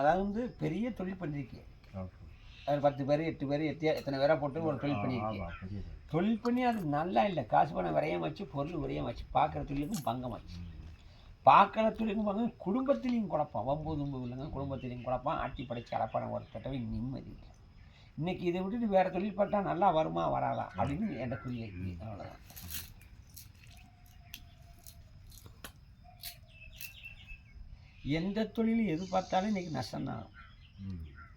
அதாவது வந்து பெரிய தொழில் பண்ணியிருக்கேன் ஓகே ஒரு பத்து பேர் எட்டு பேர் எத்தி எத்தனை பேரை போட்டு ஒரு தொழில் புரியுது. தொழில் பண்ணி அது நல்லா இல்லை. காசு பணம் விரையம் வச்சு பொருள் விரையம் வச்சு பார்க்குற தொழிலுக்கும் பங்கம் வச்சு. பார்க்குற தொழிலுக்கும் பங்கம் குடும்பத்திலையும் குழப்பம். வம்பு தும்பு இல்லைங்க குடும்பத்திலையும் குழப்பம். ஆட்டி படைச்சு அடப்பான ஒரு தடவை நிம்மதி இல்லை. இன்னைக்கு இதை விட்டுட்டு வேறு தொழில் பார்த்தா நல்லா வருமா வராதா? அப்படின்னு குறி இருக்குது அவ்வளோதான் எந்த தொழிலும் எது பார்த்தாலும் இன்னைக்கு நஷ்டம்தான்.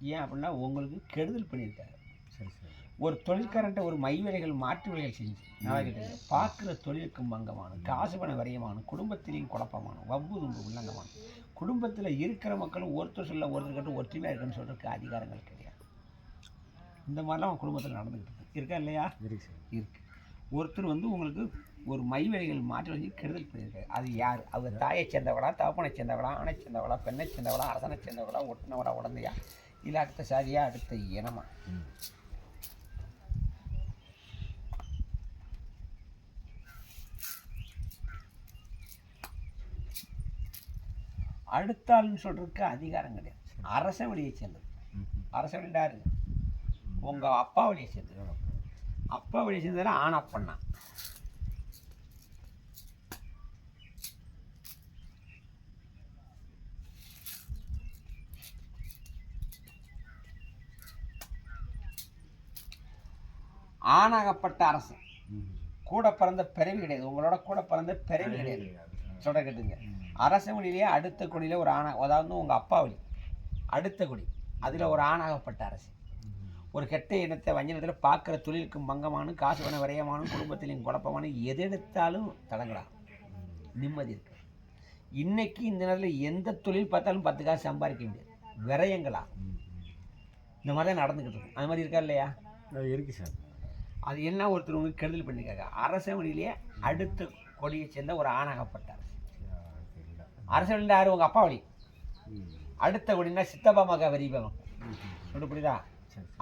ஏன் அப்படின்னா உங்களுக்கு கெடுதல் பண்ணியிருக்காரு. சரி சரி. ஒரு தொழிற்காரன்ட்ட ஒரு மை வேலைகள் மாற்று வேலைகள் செஞ்சு நல்லா கேட்டீங்க பார்க்குற தொழிலுக்கும் பங்கமான காசு பண வரியமான குடும்பத்திலையும் குழப்பமான வம்பு தும்பு உள்ளங்கமான குடும்பத்தில் இருக்கிற மக்களும் ஒருத்தர் சொல்ல ஒருத்தர் கிட்ட ஒற்றுமையாக இருக்குன்னு சொல்கிறதுக்கு அதிகாரங்கள் கிடையாது. இந்த மாதிரிலாம் உங்கள் குடும்பத்தில் நடந்துக்கிட்டு இருக்கு. இருக்கா இல்லையா? இருக்கு. ஒருத்தர் வந்து உங்களுக்கு ஒரு மை வேலைகள் மாற்றி வச்சு கெடுதல் பண்ணியிருக்காரு. அது யார்? அவங்க தாயை சேர்ந்தவளா தகப்பனை சேர்ந்தவளா ஆணை சேர்ந்தவளா பெண்ணை சேர்ந்தவளா அரசனை சேர்ந்தவளா ஒட்டினவளா உடந்தையா? இல்லை அடுத்த சாதியா அடுத்த இனமா? ம். அடுத்த ஆளுன்னு சொல்கிறதுக்கு அதிகாரம் கிடையாது. அரச வழியை சேர்ந்தது. அரச வழியாரு உங்கள் அப்பா வழியை சேர்ந்தது. அப்பா வழியை சேர்ந்ததில் ஆணப்பண்ணா. ஆணாகப்பட்ட அரசு. கூட பிறந்த பிறவி கிடையாது. உங்களோட கூட பிறந்த பிறவி கிடையாது. சொல்கிற கேட்டுங்க. அரச வழியிலேயே அடுத்த குடியில் ஒரு ஆணா அதாவது உங்கள் அப்பா வழி. அடுத்த குடி. அதில் ஒரு ஆணாகப்பட்ட அரசு. ஒரு கெட்ட இனத்தை வஞ்சனத்தில் பார்க்குற தொழிலுக்கு மங்கமானும் காசு பண விரயமானும் குடும்பத்திலையும் குழப்பமானும் எது எடுத்தாலும் தடங்கடா நிம்மதி இருக்கு. இன்னைக்கு இந்த நேரத்தில் எந்த தொழில் பார்த்தாலும் பத்து காசு சம்பாதிக்க முடியாது. விரயங்களா? இந்த மாதிரி தான் நடந்துக்கிட்டு இருக்கு. அது மாதிரி இருக்கா இல்லையா? இருக்கு சார். அது என்ன ஒருத்தர் உங்களுக்கு கெடுதல் பண்ணிக்காங்க அரச வழியிலேயே அடுத்த கொடியை சேர்ந்த ஒரு ஆணாகப்பட்டார். அரச வழியில் யார்? உங்கள் அப்பா வழி. அடுத்த கொடினா சித்தப்பா மக வரிபவன் சொல்லு புரியுதா?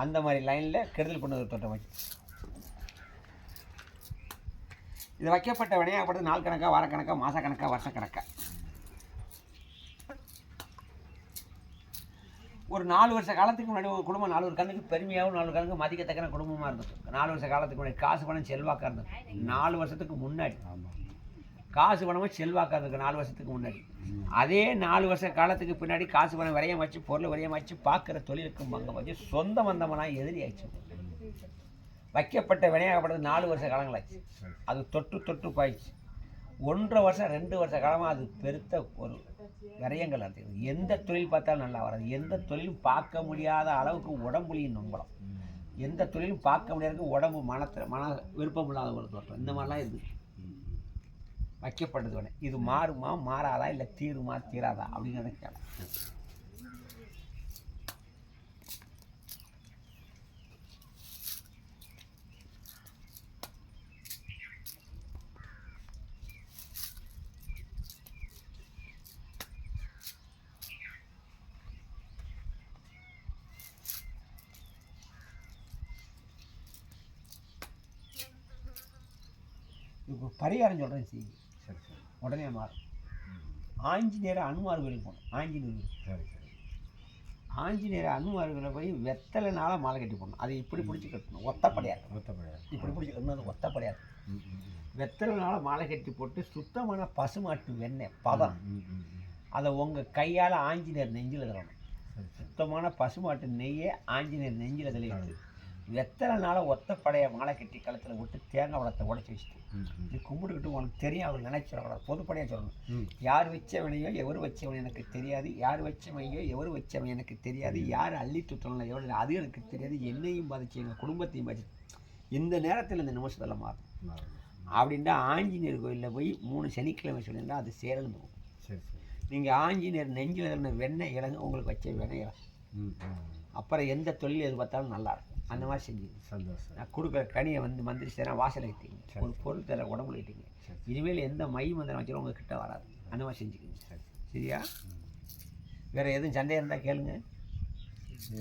அந்த மாதிரி லைனில் கெடுதல் பண்ணது தொட்ட வச்சு. இது வைக்கப்பட்ட வினையாகப்பட்டது நாள் கணக்காக வாரக்கணக்காக மாதக்கணக்காக வருஷக்கணக்காக ஒரு நாலு வருஷ காலத்துக்கு முன்னாடி உங்கள் குடும்பம் நாலு ஒரு கண்ணுக்கு பெருமையாகவும் நாலு கண்ணுக்கு மதிக்கத்தக்கன குடும்பமாக இருந்தது. நாலு வருஷ காலத்துக்கு முன்னாடி காசு பணம் செல்வாக்காக இருந்தது. நாலு வருஷத்துக்கு முன்னாடி. காசு பணமும் செல்வாக்காக இருந்தது நாலு வருஷத்துக்கு முன்னாடி. அதே நாலு வருஷ காலத்துக்கு பின்னாடி காசு பணம் விரையம் வச்சு பொருள் விரையம் வச்சு பார்க்குற தொழிலுக்கும் பங்கம் வச்சு சொந்த வந்தவனாக எதிரி ஆயிடுச்சு. வைக்கப்பட்ட வினையாகப்பட்டது நாலு வருஷ காலங்களாச்சு. அது தொட்டு தொட்டு போயிடுச்சு. ஒன்றரை வருஷம் ரெண்டு வருஷ காலமாக அது பெருத்த ஒரு விரயங்கள் அதிகம் எந்த தொழில் பார்த்தாலும் நல்லா வராது. எந்த தொழிலும் பார்க்க முடியாத அளவுக்கு உடம்புலையும் நம்பலம். எந்த தொழிலும் பார்க்க முடியாத உடம்பு மனத்தில் மன விருப்பம் இல்லாத ஒரு தோற்றம். இந்த மாதிரிலாம் இருக்குது வைக்கப்பட்டது உடனே இது மாறுமா மாறாதா இல்லை தீருமா தீராதா? அப்படின்னு கேட்டேன் பரிகாரம் சொல்கிறேன் செய்யுங்க சரி சரி. உடனே மாறும் ஆஞ்சநேயர் அனுமார் கோயிலுக்கு போகணும் ஆஞ்சநேயர். சரி சரி. ஆஞ்சநேயர் அனுமார்களை போய் வெத்தலைனால மாலை கட்டி போடணும். அதை இப்படி பிடிச்சி கட்டணும். ஒத்தப்படையாது மொத்தப்படையா இப்படி பிடிச்சி கட்டணும். அது ம் வெத்தலைனால மாலை கட்டி போட்டு சுத்தமான பசுமாட்டு வெண்ணெய் பதம். அதை உங்கள் கையால் ஆஞ்சநேயர் நெஞ்சில் தரணும் சுத்தமான பசுமாட்டு நெய்யை ஆஞ்சநேயர் நெஞ்சில் தெளிவிட்டு வெத்தலைனால ஒத்தப்படைய மாலை கட்டி கழுத்தில் விட்டு தேங்காய் பழத்தை உடச்சி வச்சுட்டு. இது கும்பிட்டுக்கிட்டு உனக்கு தெரியும் அவர் நினைச்சிடக்கூடாது பொதுப்படையாக சொல்லணும். யார் வச்சவனையோ எவர் வச்சவன் எனக்கு தெரியாது. யார் வச்சவனையோ எவர் வச்சவன் எனக்கு தெரியாது. யார் அள்ளி துத்தணும் எவ்வளோ அது எனக்கு தெரியாது. என்னையும் பாதிச்சு எங்கள் குடும்பத்தையும் பாதிச்சு. இந்த நேரத்தில் இந்த நிமிஷத்தில் மாறும். அப்படின்ட்டு ஆஞ்சநேயர் கோயிலில் போய் மூணு சனிக்கிழமை சொல்லியிருந்தா அது சேர்ந்து போகும். சரி நீங்கள் ஆஞ்சநேயர் நெஞ்சில் இருந்த வெண்ணெய் இலங்க உங்களுக்கு வச்ச வெண்ணெய் இலங்கு அப்புறம் எந்த தொழில் எது பார்த்தாலும் நல்லா இருக்கும். அந்த மாதிரி செஞ்சுங்க சந்தோஷம். நான் கொடுக்குற கனியை வந்து மந்திரிச்சேனா வாசலை கட்டிங்க சரி. ஒரு பொருள் தர உடம்புல சரி இனிமேல் எந்த மை மந்திரம் வச்சாலும் உங்கள் கிட்ட வராது. அந்த மாதிரி செஞ்சுக்கோங்க. சரி சரியா? வேறு எதுவும் சந்தேகம் இருந்தால் கேளுங்க.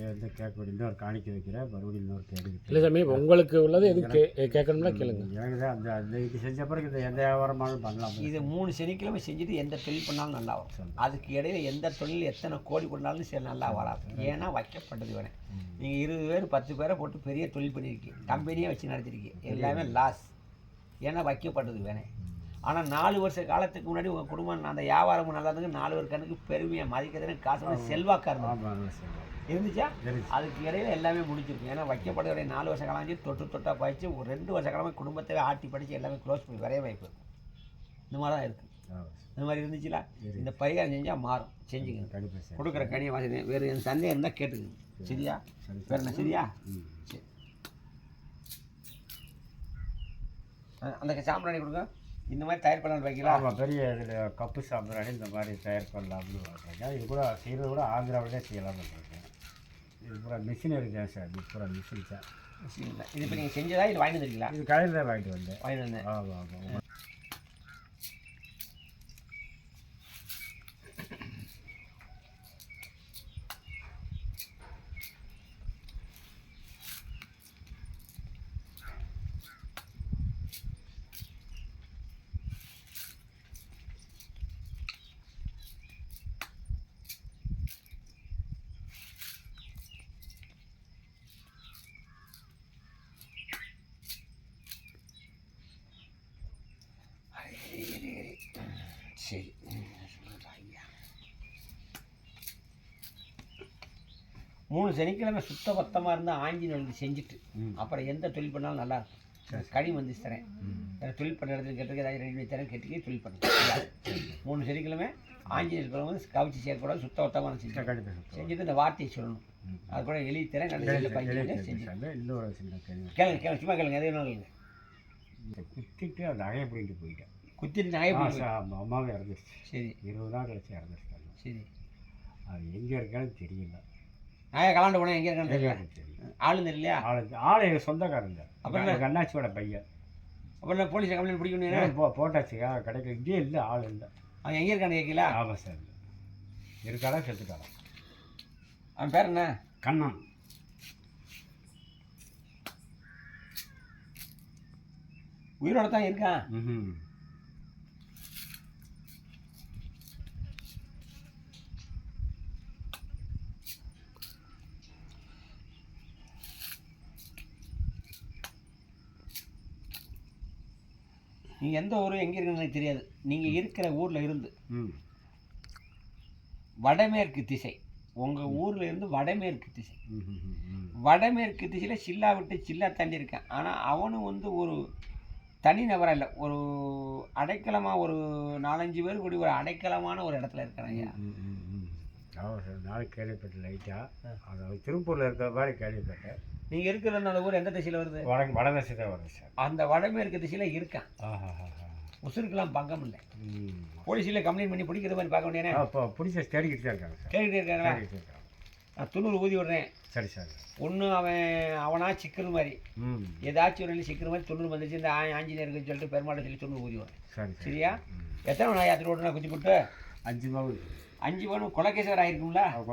எந்த கேட்க இன்னொரு காணிக்க வைக்கிறேன் மறுபடியும் இன்னொரு தேடி இல்லை சாமி உங்களுக்கு உள்ளது எதுவும் கே கேட்கணும்னா கேளுங்க. எனக்கு தான் அந்த அந்த இது செஞ்ச பிறகு இந்த எந்த வியாபாரமாலும் பண்ணலாம். இது மூணு சனிக்கிழமை செஞ்சுட்டு எந்த தொழில் பண்ணாலும் நல்லா வரும். அதுக்கு இடையில எந்த தொழில் எத்தனை கோடி பண்ணாலும் சரி நல்லா வராது. ஏன்னா வைக்கப்பட்டது வேணும் நீங்கள் இருபது பேர் பத்து பேரை போட்டு பெரிய தொழில் பண்ணியிருக்கீங்க கம்பெனியே வச்சு நடத்திருக்கீங்க. எல்லாமே லாஸ் ஏன்னா வைக்கப்பட்டது வேணும் ஆனால் நாலு வருஷ காலத்துக்கு முன்னாடி உங்கள் குடும்பம் அந்த வியாபாரம் நல்லா இருந்தது நாலு பேர் கணக்கு பெருமையாக மதிக்கிறதுன்னு காசு செல்வாக்கா இருந்தது. இருந்துச்சா. அதுக்கு இடையில எல்லாமே முடிஞ்சிருக்கு. ஏன்னா வைக்கப்பட்ட நாலு வருஷ காலம் தொட்டு தொட்டா பாய்ச்சி ஒரு ரெண்டு வருஷ காலமாக குடும்பத்தை ஆட்டி படித்து எல்லாமே க்ளோஸ் பண்ணி வரைய வாய்ப்பு இந்த மாதிரி தான் இருக்குது இந்த மாதிரி இருந்துச்சுல இந்த பரிகாரம் செஞ்சால் மாறும். சரி கொடுக்குற கனியை வாசி வேறு என் சந்தேகம் இருந்தால் கேட்டுக்குங்க. சரியா? சரி வேறு என்ன? சரியா? சரி. அந்த சாம்பிராணி கொடுங்க. இந்த மாதிரி தயார் பண்ண வைக்கலாம் ஆமாம் பெரிய இதில் கப்பு சாம்பிராணி இந்த மாதிரி தயார் பண்ணலாம்னு பார்க்குறேங்க இது கூட செய்கிறது கூட ஆந்திராவிலே செய்யலாம்னு இருக்கேன் இது பூரா மிஷினரி தான் சார். இது பூரா மிஷின் சார் இது இப்போ நீங்கள் செஞ்சதா இது வாங்கி வந்துருக்கீங்களா இது கடையில் தான் வாங்கிட்டு வந்தேன். வாங்கி வந்தேன். ஆமாம் ஆமாம் மூணு சனிக்கிழமை சுத்த பத்தமாக இருந்தால் ஆஞ்சநேயருக்கு செஞ்சுட்டு ம். அப்புறம் எந்த தொழில் பண்ணாலும் நல்லா இருக்கும். வந்து தரேன். தொழில் பண்ண இடத்துல கேட்டிருக்க ஏதாவது ரெடி பண்ணி தரேன் கேட்டுக்கே தொழில் பண்ணுங்க மூணு சனிக்கிழமை ஆஞ்சநேயர் குழம்பு வந்து கவிச்சு சேர்க்கக்கூடாது சுத்த பத்தமாக செஞ்சு செஞ்சுட்டு இந்த வார்த்தையை சொல்லணும். அது கூட எழுதி தரேன் நல்ல செஞ்சு பையன் செஞ்சு கேளுங்க கேளுங்க சும்மா கேளுங்க எது வேணாலும் கேளுங்க. குத்திட்டு அந்த நகையை பிடிக்கிட்டு போயிட்டேன். குத்திட்டு நகை ஆ, பிடிக்கணும். சார், ஆமாம் அம்மாவே இறந்துருச்சு. சரி. இருபது நாள் கழிச்சு இறந்துருக்காங்க சரி. அது எங்கே இருக்கான்னு தெரியல. நகை கலாண்டு போனால் எங்கே தெரியல. ஆளுங்க இல்லையா ஆளு ஆள் எங்கள் சொந்தக்காரங்க. அப்புறம் அப்புறம் அண்ணாச்சியோட பையன். அப்புறம் நான் போலீஸ் கம்ப்ளைண்ட் பிடிக்கணும் போ போட்டாச்சுக்கா கிடைக்கல இங்கே இல்லை ஆள் இல்லை. அவன் எங்கே இருக்கான்னு கேட்கல? ஆமாம் சார். இருக்காடா செத்துக்காடா அவன் பேர் என்ன? கண்ணன் உயிரோட தான் இருக்கான். ம் நீங்கள் எந்த ஊர் எங்கே இருக்குன்னு எனக்கு தெரியாது. நீங்கள் இருக்கிற ஊரில் இருந்து வடமேற்கு திசை. உங்கள் ஊரில் இருந்து வடமேற்கு திசை. வடமேற்கு திசையில் சில்லா விட்டு சில்லா தாண்டி இருக்கான் ஆனால் அவனும் வந்து ஒரு தனிநபராக இல்லை. ஒரு அடைக்கலமாக ஒரு நாலஞ்சு பேர் கூடி ஒரு அடைக்கலமான ஒரு இடத்துல இருக்கிறான் ஐயா சார் நாளைக்கு கேள்விப்பட்டேன் லைட்டாக அதாவது திருப்பூரில் இருக்கிற மாதிரி கேள்விப்பட்டேன். நீங்கள் இருக்கிற அந்த ஊர் எந்த திசையில் வருது? வட வடதேசை தான் வருது சார். அந்த வடமேற்கு திசையில் இருக்கான் ஆஹா உசுருக்கெல்லாம் பங்கம் இல்லை. போலீஸில் கம்ப்ளைண்ட் பண்ணி பிடிக்கிற மாதிரி பார்க்க வேண்டியனே அப்போ பிடிச்ச தேடிக்கிட்டு தான் இருக்காங்க சார். இருக்காங்களா? தேடிக்கிட்டு இருக்காங்க. நான் துண்ணூறு ஊதி விடுறேன். சரி சார். ஒன்று அவன் அவனா சிக்கிற மாதிரி. ஏதாச்சும் ஒரு நாள் சிக்கிற மாதிரி தொண்ணூறு வந்துச்சு இந்த ஆஞ்சநேயருக்கு சொல்லிட்டு பெருமாளை சொல்லி தொண்ணூறு ஊதி விடுறேன். சரி சரி. சரியா. எத்தனை நாய் யாத்திரை ஓட்டுனா குச்சி போட்டு அஞ்சு மாவு அஞ்சு பவுன் கொலைகேசவர் ஆயிருக்கும்ல? அவள்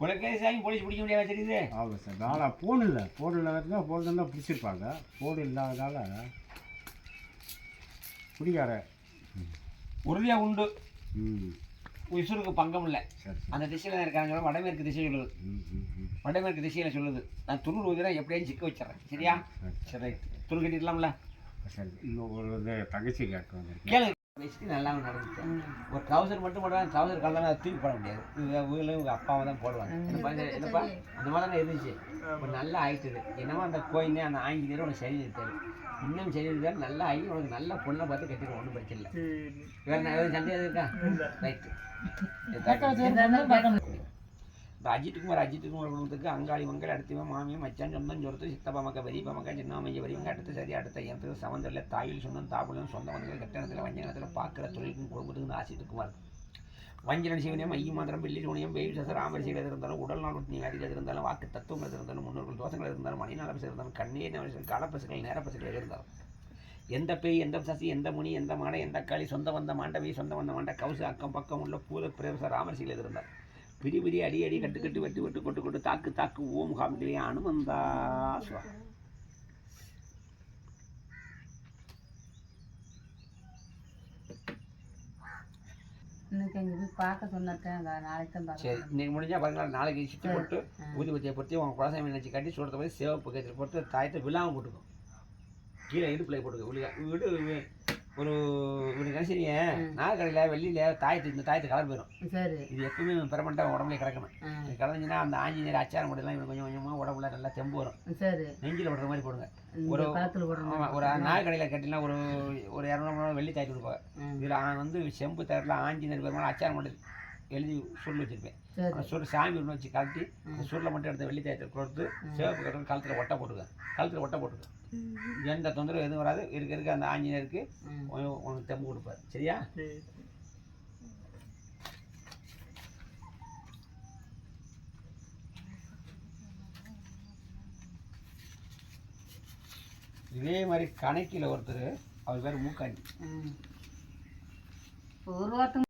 கொலைகேஸ் ஆகி போலீஸ் பிடிக்க முடியாது தெரியுது? ஆமாம் சார். நாளாக ஃபோன் இல்லை. ஃபோன் இல்லாததுனா ஃபோன் இருந்தால் பிடிச்சிருப்பாங்க. ஃபோன் இல்லாதனால பிடிக்கார உறுதியாக உண்டு. ம். உசுருக்கு பங்கம் இல்லை. அந்த திசையில் தான் இருக்காங்க சொல்ல வடமேற்கு திசை சொல்லுது. வடமேற்கு திசையில் சொல்லுது. நான் துண்ணூறு ஊதினா எப்படியாச்சும் சிக்க வச்சிடறேன். சரியா? சரி துணி கட்டிடலாம்ல. சரி இன்னும் ஒரு தங்கச்சி வந்திருக்கேன். கேளு வச்சுட்டு நல்லா நடந்துச்சு. ஒரு ட்ரௌசர் மட்டும் போடுவாங்க ட்ரௌசர் கலந்தாலும் அதை தூக்கி போட முடியாது. இவங்க வீட்டில் உங்கள் அப்பாவை தான் போடுவாங்க. என்னப்பா என்னப்பா? அந்த மாதிரி தான் இருந்துச்சு. இப்போ நல்லா ஆயிட்டுது. என்னமோ அந்த கோயிலே அந்த ஆஞ்சநேயர் உனக்கு சரி இருக்காரு. இன்னும் சரி இருக்காரு. நல்லா ஆகி உனக்கு நல்ல பொண்ணை பார்த்து கட்டிடுவோம் ஒன்றும் பிரச்சனை இல்லை. வேறு நான் எதுவும் சந்தேகம் இருக்கா? ரைட்டு இந்த அஜித் குமார் அஜித் குமார் குடும்பத்துக்கு அங்காளி மங்கள் அடுத்தவன் மாமியம் மச்சான் சொந்தம் சொத்து சித்தப்பா மக்க பெரியப்பா மக்கா சின்னாமைய வரிவங்க அடுத்து சரி அடுத்த என் பேர் சமந்தரில் தாயில் சொந்தம் தாப்புலம் சொந்த வந்தங்கள் கட்டணத்தில் வஞ்சனத்தில் பார்க்குற தொழிலுக்கும் குடும்பத்துக்கு ஆசித்து இருக்கும் வஞ்சன சிவனியம் ஐய மாத்திரம் வெள்ளி சூனியம் வெயில் சசர் ஆமரிசிகள் இருந்தாலும் உடல் நாள் நீ வியாதிகள் இருந்தாலும் வாக்கு தத்துவங்கள் இருந்தாலும் முன்னோர்கள் தோசங்கள் இருந்தாலும் மணிநாள பசு இருந்தாலும் கண்ணீர் நவரிசல் காலப்பசுகள் நேர இருந்தாலும் எந்த பேய் எந்த சசி எந்த முனி எந்த மாடை எந்த காளி சொந்த வந்த மாண்டவி சொந்த வந்த மாண்ட கவுசு அக்கம் பக்கம் உள்ள பூத பிரேச ராமரிசிகள் இருந்தார் பிரி பிரி அடி அடி கட்டு கட்டு வெட்டு வெட்டு கொட்டு கொட்டு தாக்கு தாக்கு ஓம் காமிக்கிலேயே அனுமந்தா சுவா. இன்னைக்கு அங்கே போய் பார்க்க சொன்னேன் நாளைக்கு தான் சரி பார்க்க இன்னைக்கு முடிஞ்சா பாருங்களா நாளைக்கு சுற்றி போட்டு ஊதி பத்தியை பொறுத்தி உங்கள் குலசாமி நினச்சி கட்டி சூடத்தை போய் சிவப்பு கத்திரி போட்டு தாயத்தை விழாமல் போட்டுக்கும் கீழே இடுப்பில் போட்டுக்க விடு. ஒரு இப்படி கடைசிங்க நாகக்கடையில் வெள்ளியில் தாயத்து இந்த தாயத்து கலர் போயிடும் சரி. இது எப்பவுமே பெறமட்டாக உடம்புல கிடக்கணும். இது கலந்துச்சுன்னா அந்த ஆஞ்சநேயர் அச்சாரம் மட்டும் இவனுக்கு கொஞ்சம் கொஞ்சமாக உடம்புல நல்லா தெம்பு வரும். சரி. நெஞ்சில் விடுற மாதிரி போடுங்க. ஒரு- ஆமாம் ஒரு நாகக்கடையில் கட்டினா ஒரு ஒரு இரநூறு வெள்ளி தாயத்து கொடுப்பாங்க. இதில் வந்து செம்பு தரத்தில் ஆஞ்சநேயர் பெருமாள் அச்சாரம் மட்டும் எழுதி சுருள் வச்சுருப்பேன். சுருள் சாமி ஒன்று வச்சு கழட்டி சுருளை மட்டும் எடுத்து வெள்ளி தாயத்தை கொடுத்து சிவப்பு கட்டணும் கழுத்தில் ஒட்டை போட்டுக்க கழுத்தில் ஒட்டை போட்டுக்க எந்த தொந்தரவு எதுவும் வராது. இருக்க இருக்க. அந்த ஆஞ்சநேயருக்கு. உனக்கு- தெம்பு கொடுப்பாரு. சரியா? இதே மாதிரி கணக்கில் ஒருத்தர் அவர் பேர் மூக்காண்டி. ஒரு வாரத்துக்கு